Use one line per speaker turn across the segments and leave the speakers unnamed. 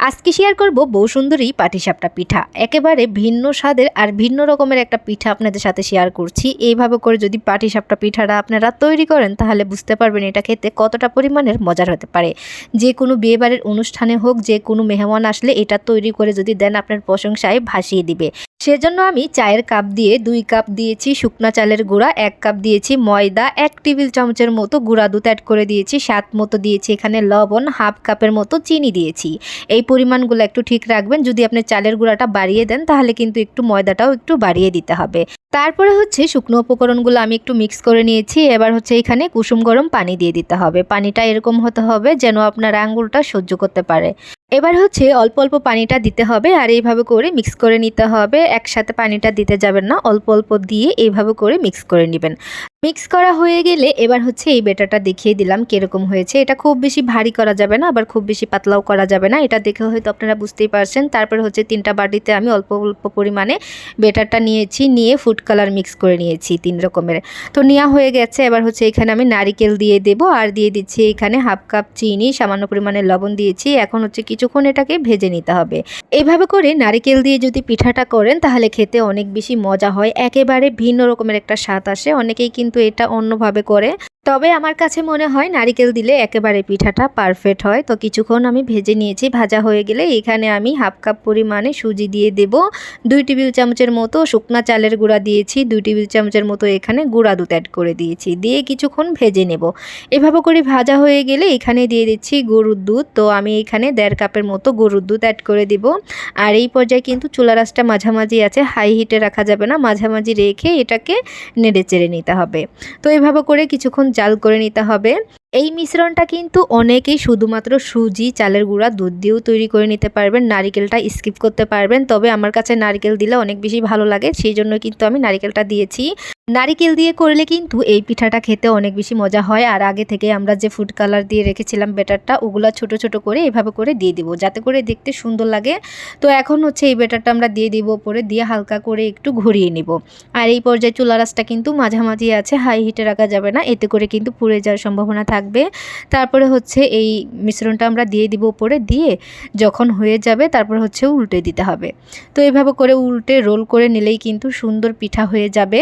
আজকে শেয়ার করব বউ সুন্দরী পাটিসাপটা পিঠা। একেবারে ভিন্ন স্বাদের আর ভিন্ন রকমের একটা পিঠা আপনাদের সাথে শেয়ার করছি। এইভাবে করে যদি পাটিসাপটা পিঠাটা আপনারা তৈরি করেন, তাহলে বুঝতে পারবেন এটা খেতে কতটা পরিমাণের মজার হতে পারে। যে কোনো বিয়েবাড়ির অনুষ্ঠানে হোক, যে কোনো মেহমান আসলে এটা তৈরি করে যদি দেন, আপনার প্রশংসায় ভাসিয়ে দিবে। সেজন্য আমি চায়ের কাপ দিয়ে দুই কাপ দিয়েছি শুকনা চালের গুঁড়া, এক কাপ দিয়েছি ময়দা, এক টেবিল চামচের মতো গুঁড়া দুধ অ্যাড করে দিয়েছি, স্বাদ মতো দিয়েছি এখানে লবণ হাফ কাপের মতো চিনি দিয়েছি। এই পরিমাণগুলো একটু ঠিক রাখবেন। যদি আপনি চালের গুঁড়াটা বাড়িয়ে দেন, তাহলে কিন্তু একটু ময়দাটাও একটু বাড়িয়ে দিতে হবে। তারপরে হচ্ছে শুকনো উপকরণগুলো আমি একটু মিক্স করে নিয়েছি। এবার হচ্ছে এখানে কুসুম গরম পানি দিয়ে দিতে হবে। পানিটা এরকম হতে হবে যেন আপনার আঙ্গুলটা সহ্য করতে পারে। এবার হচ্ছে অল্প অল্প পানিটা দিতে হবে আর এইভাবে করে মিক্স করে নিতে হবে। একসাথে পানিটা দিতে যাবেন না। অল্প অল্প দিয়ে এইভাবে করে মিক্স করে নেবেন। মিক্স করা হয়ে গেলে এবার হচ্ছে এই বেটাটা দেখিয়ে দিলাম কীরকম হয়েছে। এটা খুব বেশি ভারী করা যাবে না, আবার খুব বেশি পাতলাও করা যাবে না। এটা দেখে হয়তো আপনারা বুঝতেই পারছেন। তারপরে হচ্ছে তিনটা বাটিতে আমি অল্প অল্প পরিমাণে বেটারটা নিয়েছি, নিয়ে ফুড কালার মিক্স করে নিয়েছি তিন রকমের। তো নেওয়া হয়ে গেছে। এবার হচ্ছে এখানে আমি নারিকেল দিয়ে দেবো আর দিয়ে দিচ্ছি এখানে হাফ কাপ চিনি, সামান্য পরিমাণে লবণ দিয়েছি। এখন হচ্ছে কিছুক্ষণ এটাকে ভেজে নিতে হবে। এইভাবে করে নারিকেল দিয়ে যদি পিঠাটা করেন, তাহলে খেতে অনেক বেশি মজা হয়। একেবারে ভিন্ন রকমের একটা স্বাদ আসে। অনেকেই কিন্তু এটা অন্যভাবে করে। তবে আমার কাছে মনে হয় নারিকেল দিলে একেবারে পিঠাটা পারফেক্ট হয়। তো কিছুক্ষণ আমি ভেজে নিয়েছি, ভাজা হয়ে গেলে এখানে আমি হাফ কাপ পরিমাণে সুজি দিয়ে দেব। দুই টেবিল চামচের মতো শুকনা চালের গুঁড়া দিয়েছি, দুই টেবিল চামচের মতো এখানে গুঁড়া দুধ অ্যাড করে দিয়েছি। দিয়ে কিছুক্ষণ ভেজে নেব। এভাবে করে ভাজা হয়ে গেলে এখানে দিয়ে দিচ্ছি গরুর দুধ। তো আমি এখানে দেড় কাপের মতো গরুর দুধ অ্যাড করে দিব। আর এই পর্যায়ে কিন্তু চুলা রাসটা মাঝামাঝি আছে হাই হিটে রাখা যাবে না। মাঝামাঝি রেখে এটাকে নেড়ে চেড়ে নিতে হবে। তো এভাবে করে কিছুক্ষণ জাল করে নিতে হবে। এই মিশ্রণটা কিন্তু অনেকেই শুধুমাত্র সুজি, চালের গুঁড়া, দুধ দিয়েও তৈরি করে নিতে পারবেন। নারিকেলটা স্কিপ করতে পারবেন। তবে আমার কাছে নারিকেল দিলে অনেক বেশি ভালো লাগে, সেই জন্য কিন্তু আমি নারিকেলটা দিয়েছি। নারিকেল দিয়ে করলে কিন্তু এই পিঠাটা খেতে অনেক বেশি মজা হয়। আর আগে থেকে আমরা যে ফুড কালার দিয়ে রেখেছিলাম বেটারটা ওগুলো ছোট ছোট করে এভাবে করে দিয়ে দিব, যাতে করে দেখতে সুন্দর লাগে। তো এখন হচ্ছে এই বেটারটা আমরা দিয়ে দিব ওপরে দিয়ে হালকা করে একটু ঘুরিয়ে নিব। আর এই পর্যায়ে চুলা রাসটা কিন্তু মাঝামাঝি আছে হাই হিটে রাখা যাবে না, এতে করে কিন্তু পুড়ে যাওয়ার সম্ভাবনা থাকবে। তারপরে হচ্ছে এই মিশ্রণটা আমরা দিয়ে দিব উপরে, দিয়ে যখন হয়ে যাবে তারপর হচ্ছে উল্টে দিতে হবে। তো এইভাবে করে উল্টে রোল করে নিলেই কিন্তু সুন্দর পিঠা হয়ে যাবে।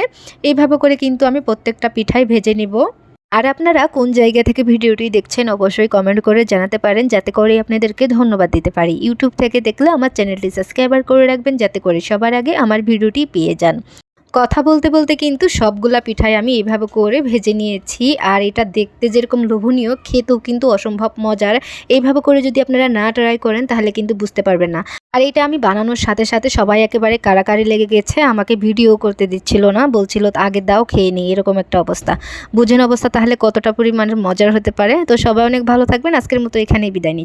এইভাবে করে কিন্তু আমি প্রত্যেকটা পিঠাই ভেজে নিব। আর আপনারা কোন জায়গা থেকে ভিডিওটি দেখছেন অবশ্যই কমেন্ট করে জানাতে পারেন, যাতে করে আপনাদেরকে ধন্যবাদ দিতে পারি। ইউটিউব থেকে দেখলে আমার চ্যানেলটি সাবস্ক্রাইবার করে রাখবেন, যাতে করে সবার আগে আমার ভিডিওটি পেয়ে যান। কথা বলতে বলতে কিন্তু সবগুলা পিঠাই আমি এইভাবে করে ভেজে নিয়েছি। আর এটা দেখতে যেরকম লোভনীয়, খেতেও কিন্তু অসম্ভব মজার। এইভাবে করে যদি আপনারা না ট্রাই করেন, তাহলে কিন্তু বুঝতে পারবেন না। আর এটা আমি বানানোর সাথে সাথে সবাই একেবারে কারাকারি লেগে গেছে, আমাকে ভিডিও করতে দিচ্ছিল না, বলছিল আগে দাও, খেয়ে নিই, এরকম একটা অবস্থা। বুঝেন অবস্থা তাহলে কতটা পরিমাণের মজার হতে পারে? তো সবাই অনেক ভালো থাকবেন, আজকের মতো এখানেই বিদায় নিচ্ছি।